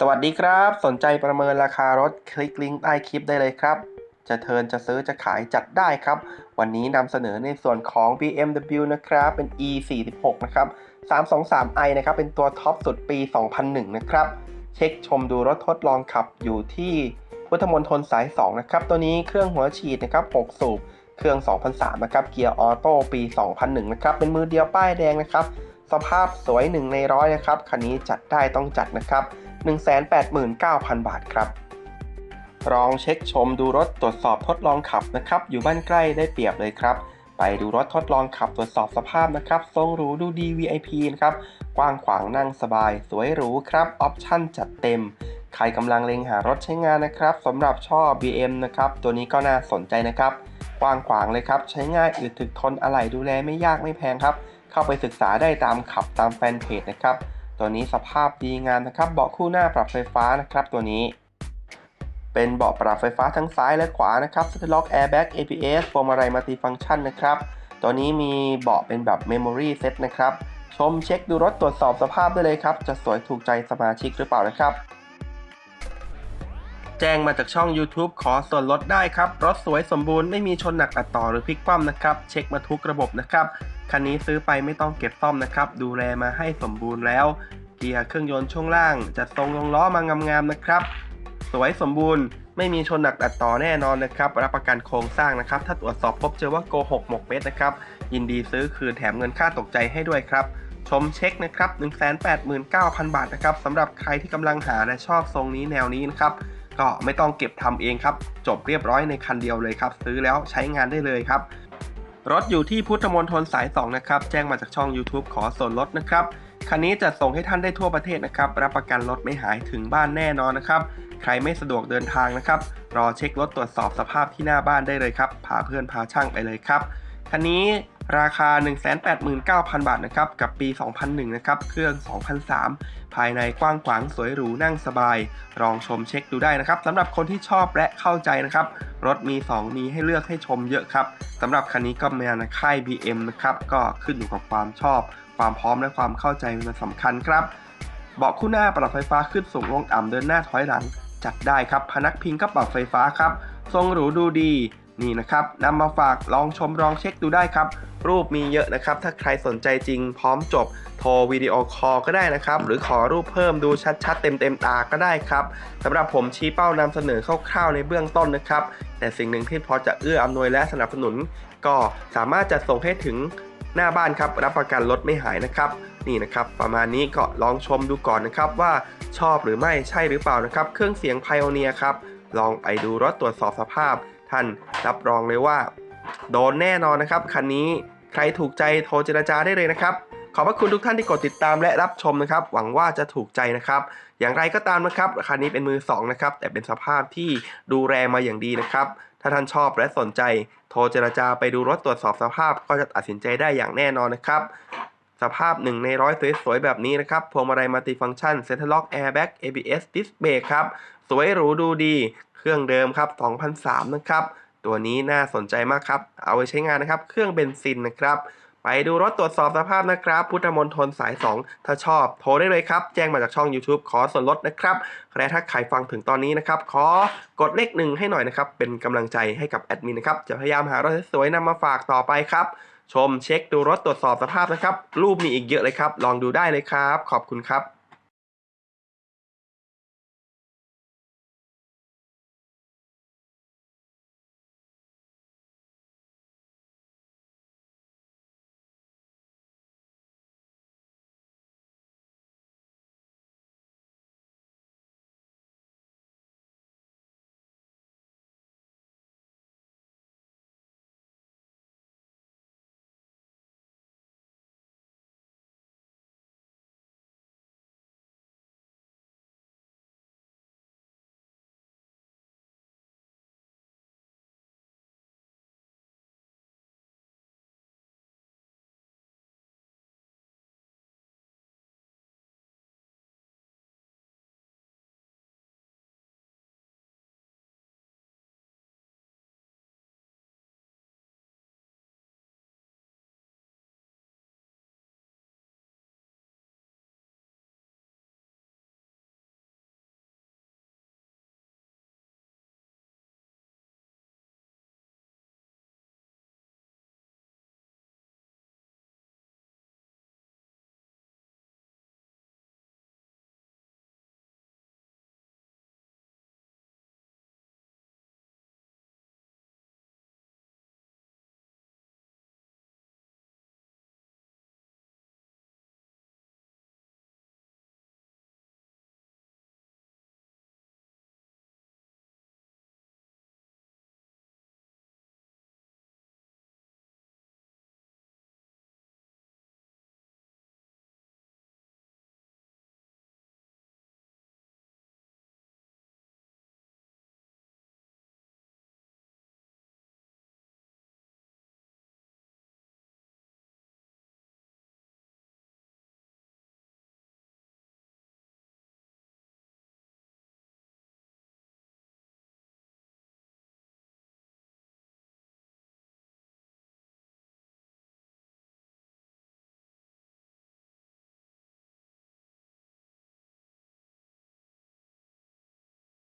สวัสดีครับ สนใจประเมินราคารถคลิกลิงก์ใต้คลิปได้เลยครับ จะเทิร์นจะซื้อจะขายจัดได้ครับ วันนี้นำเสนอในส่วนของ BMW นะครับ เป็น E46 นะครับ 323i นะครับ เป็นตัวท็อปสุดปี 2001 นะครับ เช็คชมดูรถทดลองขับอยู่ที่พุทธมณฑลสาย 2 นะครับ ตัวนี้เครื่องหัวฉีดนะครับ 6 สูบ เครื่อง 2003 นะครับ เกียร์ออโต้ปี 2001 นะครับ เป็นมือเดียวป้ายแดงนะครับ สภาพสวย1ในร้อยนะครับ คันนี้จัดได้ต้องจัดนะครับ 189,000 บาทครับลองเช็คชมดูรถตรวจสอบทดลองขับนะครับ อยู่บ้านใกล้ได้เปรียบเลยครับ ไปดูรถทดลองขับตรวจสอบสภาพนะครับ ทรงหรูดูดี VIP นะครับ กว้างขวางนั่งสบาย สวยหรูครับ ออปชั่นจัดเต็ม ใครกำลังเล็งหารถใช้งานนะครับสำหรับชอบ BM นะครับ ตัวนี้ก็น่าสนใจนะครับ กว้างขวางเลยครับ ใช้ง่ายอึดถึกทนอะไหล่ดูแลไม่ยากไม่แพงครับ เข้าไปศึกษาได้ตามขับตามแฟนเพจนะครับ ตัวนี้สภาพดีงามนะครับ เบาะคู่หน้าปรับไฟฟ้านะครับตัวนี้ เป็นเบาะปรับไฟฟ้าทั้งซ้ายและขวานะครับสตล็อกแอร์แบ็ก ABS พวงมาลัยมัลติฟังก์ชันนะครับ ตัวนี้มีเบาะเป็นแบบเมมโมรี่เซตนะครับ ชมเช็คดูรถตรวจสอบสภาพได้เลยครับ จะสวยถูกใจสมาชิกหรือเปล่านะครับ แจ้งมาจากช่อง YouTube ขอส่วนลดได้ครับ รถสวยสมบูรณ์ไม่มีชนหนักอัดต่อหรือพลิกคว่ำนะครับ เช็คมาทุกระบบนะครับ คันนี้ซื้อไปไม่ต้องเก็บซ่อมนะครับ ดูแลมาให้สมบูรณ์แล้ว เกียร์เครื่องยนต์ช่วงล่าง จัดทรงลงล้อมางามๆนะครับ สวยสมบูรณ์ไม่มีชนหนักอัดต่อแน่นอนนะครับ รับประกันโครงสร้างนะครับ ถ้าตรวจสอบพบเจอว่าโกหกหมกเม็ดนะครับ ยินดีซื้อคืนแถมเงินค่าตกใจให้ด้วยครับชมเช็คนะครับ 189,000 บาทนะครับสำหรับใครที่กำลังหาและชอบทรงนี้แนวนี้นะครับ ก็ไม่ต้องเก็บทำเองครับ จบเรียบร้อยในคันเดียวเลยครับ ซื้อแล้วใช้งานได้เลยครับ รถอยู่ที่พุทธมณฑลสาย 2 นะครับ แจ้งมาจากช่อง YouTube ขอส่วนลดนะครับ คันนี้จะส่งให้ท่านได้ทั่วประเทศนะครับ รับประกันรถไม่หายถึงบ้านแน่นอนนะครับ ใครไม่สะดวกเดินทางนะครับ รอเช็ครถตรวจสอบสภาพที่หน้าบ้านได้เลยครับ พาเพื่อนพาช่างไปเลยครับ คันนี้ ราคา 189,000 บาทนะครับกับปี 2001 นะครับเครื่อง 2003 ภายในกว้างขวางสวยหรูนั่งสบาย ลองชมเช็คดูได้นะครับสำหรับคนที่ชอบและเข้าใจนะครับรถมี 2 มีให้เลือกให้ชมเยอะครับสำหรับคันนี้ก็มาในค่าย BM นะครับก็ขึ้นอยู่กับความชอบ ความพร้อมและความเข้าใจมันสำคัญครับเบาะคู่หน้าปรับไฟฟ้าขึ้นสูงลงต่ำเดินหน้าถอยหลัง จัดได้ครับพนักพิงก็ปรับไฟฟ้าครับ ทรงหรูดูดีนี่นะครับนำมาฝากลองชมลองเช็คดูได้ครับ รูปมีเยอะนะครับ ถ้าใครสนใจจริงพร้อมจบโทรวิดีโอคอลก็ได้นะครับ หรือขอรูปเพิ่มดูชัดๆ เต็มๆตาก็ได้ครับสำหรับผมชี้เป้านำเสนอคร่าวๆในเบื้องต้นนะครับ แต่สิ่งหนึ่งที่พอจะเอื้ออำนวยและสนับสนุน ก็สามารถจัดส่งให้ถึงหน้าบ้านครับรับประกันรถไม่หายนะครับ นี่นะครับประมาณนี้ก็ลองชมดูก่อนนะครับว่าชอบหรือไม่ใช่หรือเปล่านะครับ เครื่องเสียง Pioneer ครับลองไปดูรถตรวจสอบสภาพ ท่านรับรองเลยว่า โดนแน่นอนนะครับคันนี้ ใครถูกใจโทรเจรจาได้เลยนะครับ ขอบพระคุณทุกท่านที่กดติดตามและรับชมนะครับ หวังว่าจะถูกใจนะครับ อย่างไรก็ตามนะครับราคันนี้เป็นมือสองนะครับแต่เป็นสภาพที่ดูแลมาอย่างดีนะครับถ้าท่านชอบและสนใจ โทรเจรจาไปดูรถตรวจสอบสภาพก็จะตัดสินใจได้อย่างแน่นอนนะครับสภาพหนึ่งในร้อยสวยๆแบบนี้นะครับ พวงมาลัยมัลติฟังก์ชันเซ็นทรัลล็อกแอร์แบ็ก ABS ดิสเบรกครับ สวยหรูดูดี เครื่องเดิมครับ 2003 นะครับ ตัวนี้น่าสนใจมากครับ เอาไว้ใช้งานนะครับ เครื่องเบนซินนะครับ ไปดูรถตรวจสอบสภาพนะครับ พุทธมณฑลสาย 2 ถ้าชอบโทรได้เลยครับ แจ้งมาจากช่อง YouTube ขอส่วนลดนะครับและถ้าใครฟังถึงตอนนี้นะครับ ขอกดเลขหนึ่งให้หน่อยนะครับ เป็นกำลังใจให้กับแอดมินนะครับ จะพยายามหารถสวยๆนำมาฝากต่อไปครับ ชมเช็คดูรถตรวจสอบสภาพนะครับ รูปมีอีกเยอะเลยครับ ลองดูได้เลยครับ ขอบคุณครับ